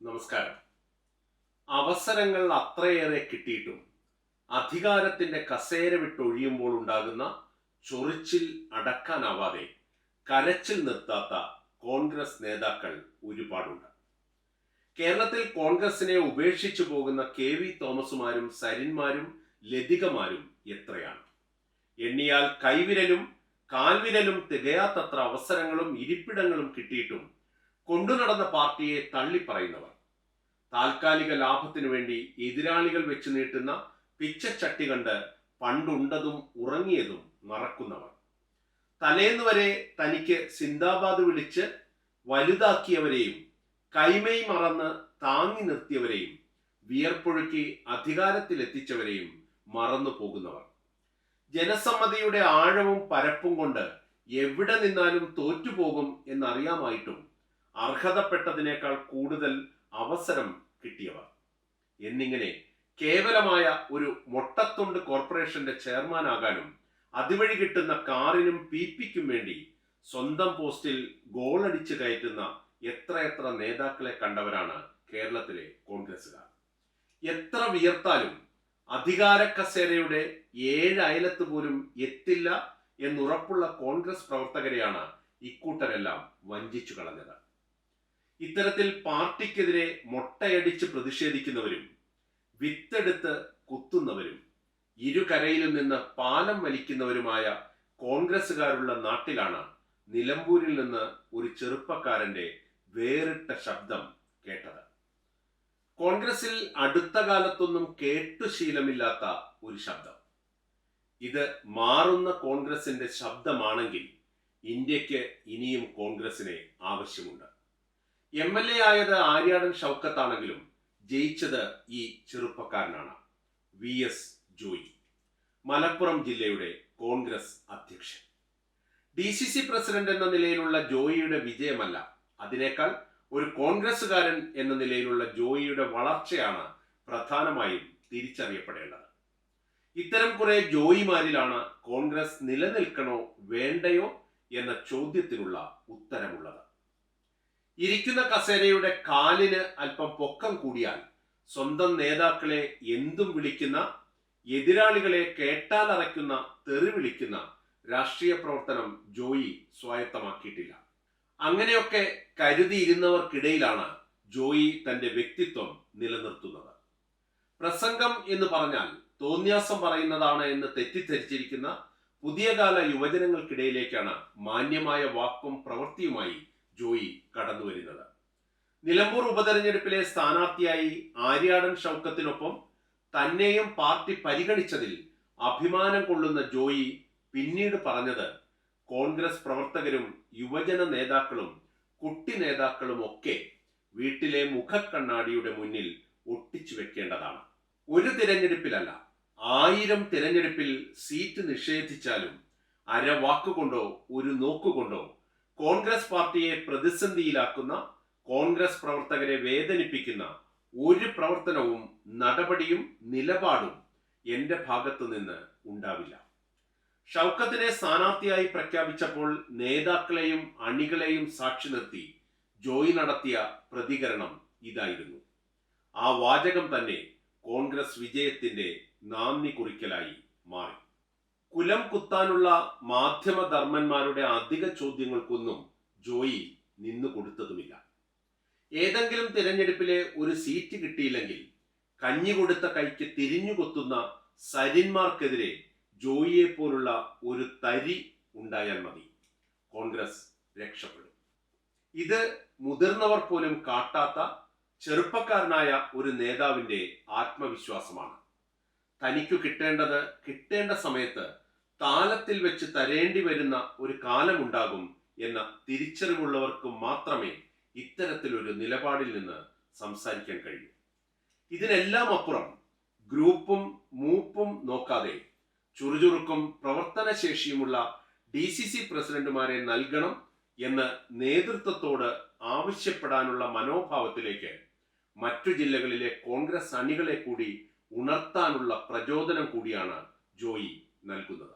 നമസ്കാരം. അവസരങ്ങൾ അത്രയേറെ കിട്ടിയിട്ടും അധികാരത്തിന്റെ കസേര വിട്ടൊഴിയുമ്പോൾ ഉണ്ടാകുന്ന ചൊറിച്ചിൽ അടക്കാനാവാതെ കരച്ചിൽ നിർത്താത്ത കോൺഗ്രസ് നേതാക്കൾ ഒരുപാടുണ്ട്. കേരളത്തിൽ കോൺഗ്രസിനെ ഉപേക്ഷിച്ചു പോകുന്ന കെ വി തോമസുമാരും സരിന്മാരും ലതികമാരും എത്രയാണ്? എണ്ണിയാൽ കൈവിരലും കാൽവിരലും തികയാത്തത്ര അവസരങ്ങളും ഇരിപ്പിടങ്ങളും കിട്ടിയിട്ടും കൊണ്ടുനടന്ന പാർട്ടിയെ തള്ളിപ്പറയുന്നവർ. താൽക്കാലിക ലാഭത്തിനു വേണ്ടി എതിരാളികൾ വെച്ച് നീട്ടുന്ന പിച്ചച്ചട്ടി കണ്ട് പണ്ടുണ്ടതും ഉറങ്ങിയതും മറക്കുന്നവർ. തലേന്ന് വരെ തനിക്ക് സിന്ദാബാദ് വിളിച്ച് വലുതാക്കിയവരെയും കൈമൈ മറന്ന് താങ്ങി നിർത്തിയവരെയും വിയർപ്പൊഴുക്കി അധികാരത്തിലെത്തിച്ചവരെയും മറന്നു പോകുന്നവർ. ജനസമ്മതിയുടെ ആഴവും പരപ്പും കൊണ്ട് എവിടെ നിന്നാലും തോറ്റുപോകും എന്നറിയാമായിട്ടും അർഹതപ്പെട്ടതിനേക്കാൾ കൂടുതൽ അവസരം കിട്ടിയവർ. എന്നിങ്ങനെ കേവലമായ ഒരു മൊട്ടത്തുണ്ട് കോർപ്പറേഷന്റെ ചെയർമാനാകാനും അതുവഴി കിട്ടുന്ന കാറിനും പി പിക്കും വേണ്ടി സ്വന്തം പോസ്റ്റിൽ ഗോളടിച്ച് കയറ്റുന്ന എത്രയെത്ര നേതാക്കളെ കണ്ടവരാണ് കേരളത്തിലെ കോൺഗ്രസുകാർ എത്ര വിയർത്താലും അധികാര കസേരയുടെ ഏഴ് അയലത്ത് പോലും എത്തില്ല എന്നുറപ്പുള്ള കോൺഗ്രസ് പ്രവർത്തകരെയാണ് ഇക്കൂട്ടരെല്ലാം വഞ്ചിച്ചു കളഞ്ഞത്. ഇത്തരത്തിൽ പാർട്ടിക്കെതിരെ മൊട്ടയടിച്ച് പ്രതിഷേധിക്കുന്നവരും വിത്തെടുത്ത് കുത്തുന്നവരും ഇരുകരയിലും നിന്ന് പാലം വലിക്കുന്നവരുമായ കോൺഗ്രസ്സുകാരുള്ള നാട്ടിലാണ് നിലമ്പൂരിൽ നിന്ന് ഒരു ചെറുപ്പക്കാരന്റെ വേറിട്ട ശബ്ദം കേട്ടത്. കോൺഗ്രസിൽ അടുത്ത കാലത്തൊന്നും കേട്ടു ശീലമില്ലാത്ത ഒരു ശബ്ദം. ഇത് മാറുന്ന കോൺഗ്രസിന്റെ ശബ്ദമാണെങ്കിൽ ഇന്ത്യയ്ക്ക് ഇനിയും കോൺഗ്രസിനെ ആവശ്യമുണ്ട്. എം എൽ എ ആയത് ആര്യാടൻ ഷൗക്കത്താണെങ്കിലും ജയിച്ചത് ഈ ചെറുപ്പക്കാരനാണ്. വി എസ് ജോയി മലപ്പുറം ജില്ലയുടെ കോൺഗ്രസ് അധ്യക്ഷൻ. ഡി സി സി പ്രസിഡന്റ് എന്ന നിലയിലുള്ള ജോയിയുടെ വിജയമല്ല അതിനേക്കാൾ ഒരു കോൺഗ്രസ്സുകാരൻ എന്ന നിലയിലുള്ള ജോയിയുടെ വളർച്ചയാണ് പ്രധാനമായും തിരിച്ചറിയപ്പെടേണ്ടത്. ഇത്തരം കുറെ ജോയിമാരിലാണ് കോൺഗ്രസ് നിലനിൽക്കണോ വേണ്ടയോ എന്ന ചോദ്യത്തിനുള്ള ഉത്തരമുള്ളത്. ഇരിക്കുന്ന കസേരയുടെ കാലിന് അല്പം പൊക്കം കൂടിയാൽ സ്വന്തം നേതാക്കളെ എന്തും വിളിക്കുന്ന എതിരാളികളെ കേട്ടാൽ അറയ്ക്കുന്ന തെറി വിളിക്കുന്ന രാഷ്ട്രീയ പ്രവർത്തനം ജോയി സ്വായത്തമാക്കിയിട്ടില്ല. അങ്ങനെയൊക്കെ കരുതിയിരുന്നവർക്കിടയിലാണ് ജോയി തന്റെ വ്യക്തിത്വം നിലനിർത്തുന്നത്. പ്രസംഗം എന്ന് പറഞ്ഞാൽ തോന്യാസം പറയുന്നതാണ് എന്ന് തെറ്റിദ്ധരിച്ചിരിക്കുന്ന പുതിയ കാല യുവജനങ്ങൾക്കിടയിലേക്കാണ് മാന്യമായ വാക്കും പ്രവൃത്തിയുമായി ജോയി കടന്നു വരുന്നത്. നിലമ്പൂർ ഉപതെരഞ്ഞെടുപ്പിലെ സ്ഥാനാർത്ഥിയായി ആര്യാടൻ ഷൗക്കത്തിനൊപ്പം തന്നെയും പാർട്ടി പരിഗണിച്ചതിൽ അഭിമാനം കൊള്ളുന്ന ജോയി പിന്നീട് പറഞ്ഞത് കോൺഗ്രസ് പ്രവർത്തകരും യുവജന നേതാക്കളും കുട്ടി നേതാക്കളും ഒക്കെ വീട്ടിലെ മുഖക്കണ്ണാടിയുടെ മുന്നിൽ ഒട്ടിച്ചു വെക്കേണ്ടതാണ്. ഒരു തിരഞ്ഞെടുപ്പിലല്ല ആയിരം തിരഞ്ഞെടുപ്പിൽ സീറ്റ് നിഷേധിച്ചാലും അര വാക്കുകൊണ്ടോ ഒരു നോക്കുകൊണ്ടോ കോൺഗ്രസ് പാർട്ടിയെ പ്രതിസന്ധിയിലാക്കുന്ന കോൺഗ്രസ് പ്രവർത്തകരെ വേദനിപ്പിക്കുന്ന ഒരു പ്രവർത്തനവും നടപടിയും നിലപാടും എന്റെ ഭാഗത്തു നിന്ന് ഉണ്ടാവില്ല. ഷൗക്കത്തിനെ സ്ഥാനാർത്ഥിയായി പ്രഖ്യാപിച്ചപ്പോൾ നേതാക്കളെയും അണികളെയും സാക്ഷി നിർത്തി ജോയി നടത്തിയ പ്രതികരണം ഇതായിരുന്നു. ആ വാചകം തന്നെ കോൺഗ്രസ് വിജയത്തിന്റെ നാന്ദി കുറിക്കലായി മാറി. കുലം കുത്താനുള്ള മാധ്യമധർമ്മന്മാരുടെ അധിക ചോദ്യങ്ങൾക്കൊന്നും ജോയി നിന്നു കൊടുത്തതുമില്ല. ഏതെങ്കിലും തിരഞ്ഞെടുപ്പിലെ ഒരു സീറ്റ് കിട്ടിയില്ലെങ്കിൽ കഞ്ഞി കൊടുത്ത കൈക്ക് തിരിഞ്ഞു കൊത്തുന്ന സരിന്മാർക്കെതിരെ ജോയിയെ പോലുള്ള ഒരു തരി ഉണ്ടായാൽ മതി. കോൺഗ്രസ് രക്ഷപ്പെടും. ഇത് മുതിർന്നവർ പോലും കാട്ടാത്ത ചെറുപ്പക്കാരനായ ഒരു നേതാവിന്റെ ആത്മവിശ്വാസമാണ്. തനിക്കു കിട്ടേണ്ടത് കിട്ടേണ്ട സമയത്ത് താലത്തിൽ വെച്ച് തരേണ്ടി വരുന്ന ഒരു കാലമുണ്ടാകും എന്ന തിരിച്ചറിവുള്ളവർക്ക് മാത്രമേ ഇത്തരത്തിലൊരു നിലപാടിൽ നിന്ന് സംസാരിക്കാൻ കഴിയൂ. ഇതിനെല്ലാം അപ്പുറം ഗ്രൂപ്പും മൂപ്പും നോക്കാതെ ചുറുചുറുക്കും പ്രവർത്തനശേഷിയുമുള്ള ഡി സി സി പ്രസിഡന്റുമാരെ നൽകണം എന്ന് നേതൃത്വത്തോട് ആവശ്യപ്പെടാനുള്ള മനോഭാവത്തിലേക്ക് മറ്റു ജില്ലകളിലെ കോൺഗ്രസ് അണികളെ കൂടി ഉണർത്താനുള്ള പ്രചോദനം കൂടിയാണ് ജോയി നൽകുന്നത്.